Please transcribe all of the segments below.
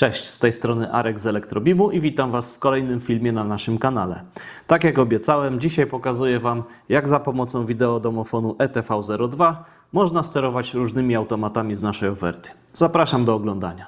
Cześć, z tej strony Arek z Elektrobimu i witam Was w kolejnym filmie na naszym kanale. Tak jak obiecałem, dzisiaj pokazuję Wam, jak za pomocą wideodomofonu E ETV02 można sterować różnymi automatami z naszej oferty. Zapraszam do oglądania.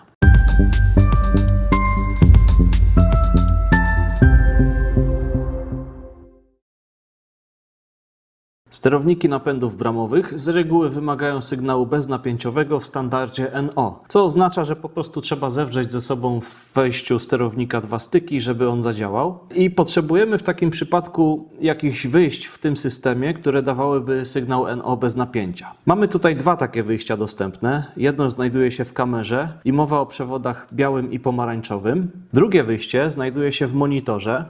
Sterowniki napędów bramowych z reguły wymagają sygnału beznapięciowego w standardzie NO, co oznacza, że po prostu trzeba zewrzeć ze sobą w wejściu sterownika dwa styki, żeby on zadziałał. I potrzebujemy w takim przypadku jakichś wyjść w tym systemie, które dawałyby sygnał NO bez napięcia. Mamy tutaj dwa takie wyjścia dostępne. Jedno znajduje się w kamerze i mowa o przewodach białym i pomarańczowym. Drugie wyjście znajduje się w monitorze,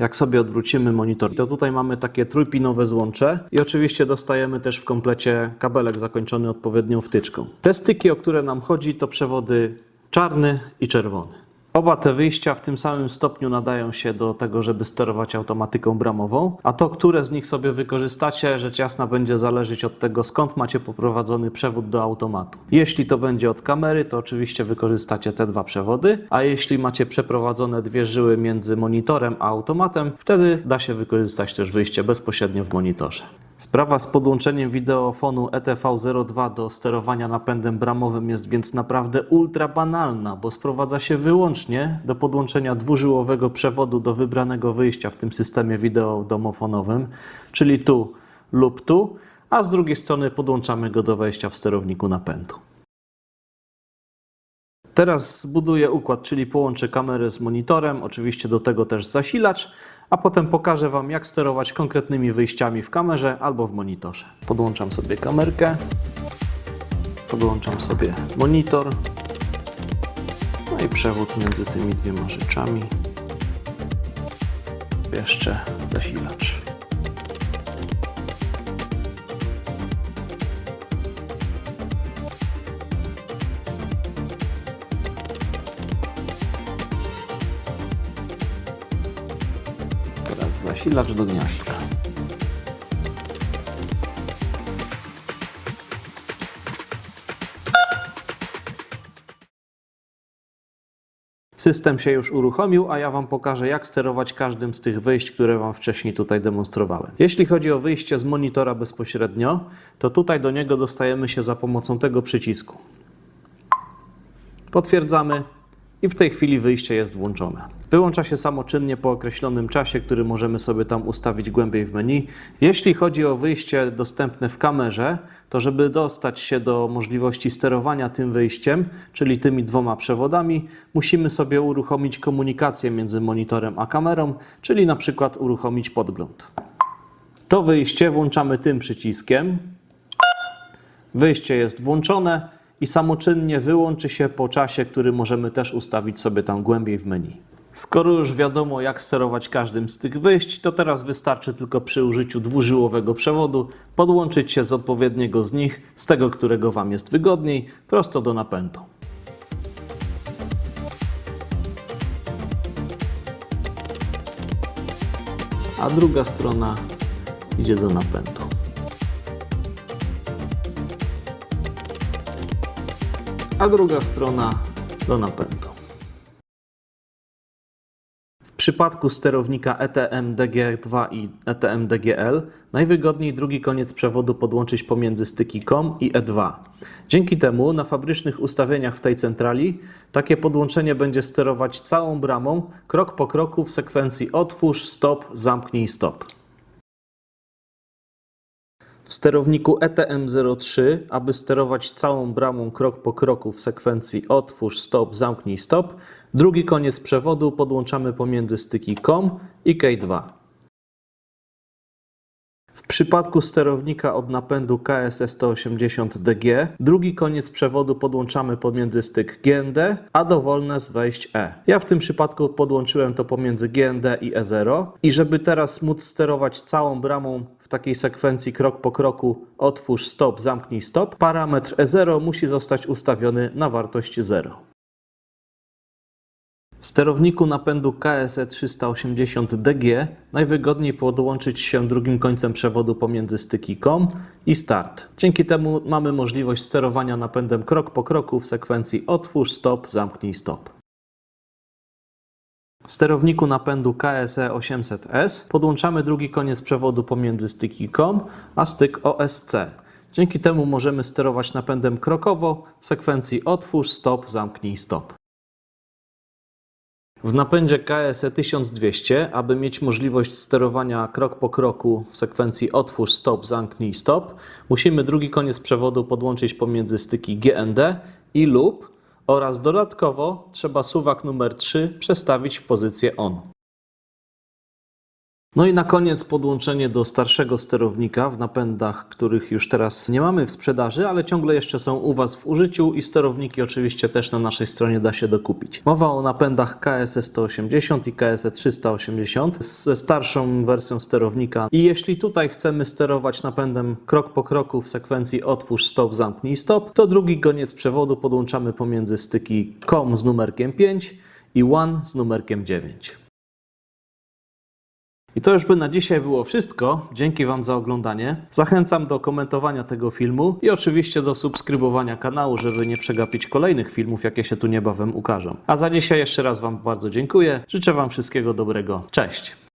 jak sobie odwrócimy monitor, to tutaj mamy takie trójpinowe złącze i oczywiście dostajemy też w komplecie kabelek zakończony odpowiednią wtyczką. Te styki, o które nam chodzi, to przewody czarny i czerwony. Oba te wyjścia w tym samym stopniu nadają się do tego, żeby sterować automatyką bramową, a to, które z nich sobie wykorzystacie, rzecz jasna będzie zależeć od tego, skąd macie poprowadzony przewód do automatu. Jeśli to będzie od kamery, to oczywiście wykorzystacie te dwa przewody, a jeśli macie przeprowadzone dwie żyły między monitorem a automatem, wtedy da się wykorzystać też wyjście bezpośrednio w monitorze. Sprawa z podłączeniem wideofonu E ETV02 do sterowania napędem bramowym jest więc naprawdę ultra banalna, bo sprowadza się wyłącznie do podłączenia dwużyłowego przewodu do wybranego wyjścia w tym systemie wideodomofonowym, czyli tu lub tu, a z drugiej strony podłączamy go do wejścia w sterowniku napędu. Teraz zbuduję układ, czyli połączę kamerę z monitorem, oczywiście do tego też zasilacz, a potem pokażę Wam, jak sterować konkretnymi wyjściami w kamerze albo w monitorze. Podłączam sobie kamerkę, podłączam sobie monitor, no i przewód między tymi dwiema rzeczami. Jeszcze zasilacz. Zasilacz do gniazdka. System się już uruchomił, a ja Wam pokażę, jak sterować każdym z tych wyjść, które Wam wcześniej tutaj demonstrowałem. Jeśli chodzi o wyjście z monitora bezpośrednio, to tutaj do niego dostajemy się za pomocą tego przycisku. Potwierdzamy i w tej chwili wyjście jest włączone. Wyłącza się samoczynnie po określonym czasie, który możemy sobie tam ustawić głębiej w menu. Jeśli chodzi o wyjście dostępne w kamerze, to żeby dostać się do możliwości sterowania tym wyjściem, czyli tymi dwoma przewodami, musimy sobie uruchomić komunikację między monitorem a kamerą, czyli na przykład uruchomić podgląd. To wyjście włączamy tym przyciskiem. Wyjście jest włączone i samoczynnie wyłączy się po czasie, który możemy też ustawić sobie tam głębiej w menu. Skoro już wiadomo, jak sterować każdym z tych wyjść, to teraz wystarczy tylko przy użyciu dwużyłowego przewodu podłączyć się z odpowiedniego z nich, z tego, którego Wam jest wygodniej, prosto do napędu. A druga strona idzie do napędu. A druga strona do napędu. W przypadku sterownika E ETM-DG2 i ETM-DGL najwygodniej drugi koniec przewodu podłączyć pomiędzy styki COM i E2. Dzięki temu na fabrycznych ustawieniach w tej centrali takie podłączenie będzie sterować całą bramą krok po kroku w sekwencji otwórz, stop, zamknij, stop. W sterowniku E ETM03, aby sterować całą bramą krok po kroku w sekwencji otwórz, stop, zamknij, stop, drugi koniec przewodu podłączamy pomiędzy styki COM i K2. W przypadku sterownika od napędu KSS-180DG drugi koniec przewodu podłączamy pomiędzy styk GND, a dowolne z wejść E. Ja w tym przypadku podłączyłem to pomiędzy GND i E0 i żeby teraz móc sterować całą bramą w takiej sekwencji krok po kroku otwórz, stop, zamknij, stop, parametr E0 musi zostać ustawiony na wartość 0. W sterowniku napędu KSE 380DG najwygodniej podłączyć się drugim końcem przewodu pomiędzy styki COM i START. Dzięki temu mamy możliwość sterowania napędem krok po kroku w sekwencji otwórz, stop, zamknij, stop. W sterowniku napędu KSE 800S podłączamy drugi koniec przewodu pomiędzy styki COM a styk OSC. Dzięki temu możemy sterować napędem krokowo w sekwencji otwórz, stop, zamknij, stop. W napędzie KSE 1200, aby mieć możliwość sterowania krok po kroku w sekwencji otwórz, stop, zamknij, stop, musimy drugi koniec przewodu podłączyć pomiędzy styki GND i loop oraz dodatkowo trzeba suwak numer 3 przestawić w pozycję on. No i na koniec podłączenie do starszego sterownika w napędach, których już teraz nie mamy w sprzedaży, ale ciągle jeszcze są u Was w użyciu i sterowniki oczywiście też na naszej stronie da się dokupić. Mowa o napędach KSE 180 i KSE 380 ze starszą wersją sterownika i jeśli tutaj chcemy sterować napędem krok po kroku w sekwencji otwórz, stop, zamknij, stop, to drugi koniec przewodu podłączamy pomiędzy styki COM z numerkiem 5 i ONE z numerkiem 9. I to już by na dzisiaj było wszystko. Dzięki Wam za oglądanie. Zachęcam do komentowania tego filmu i oczywiście do subskrybowania kanału, żeby nie przegapić kolejnych filmów, jakie się tu niebawem ukażą. A za dzisiaj jeszcze raz Wam bardzo dziękuję. Życzę Wam wszystkiego dobrego. Cześć!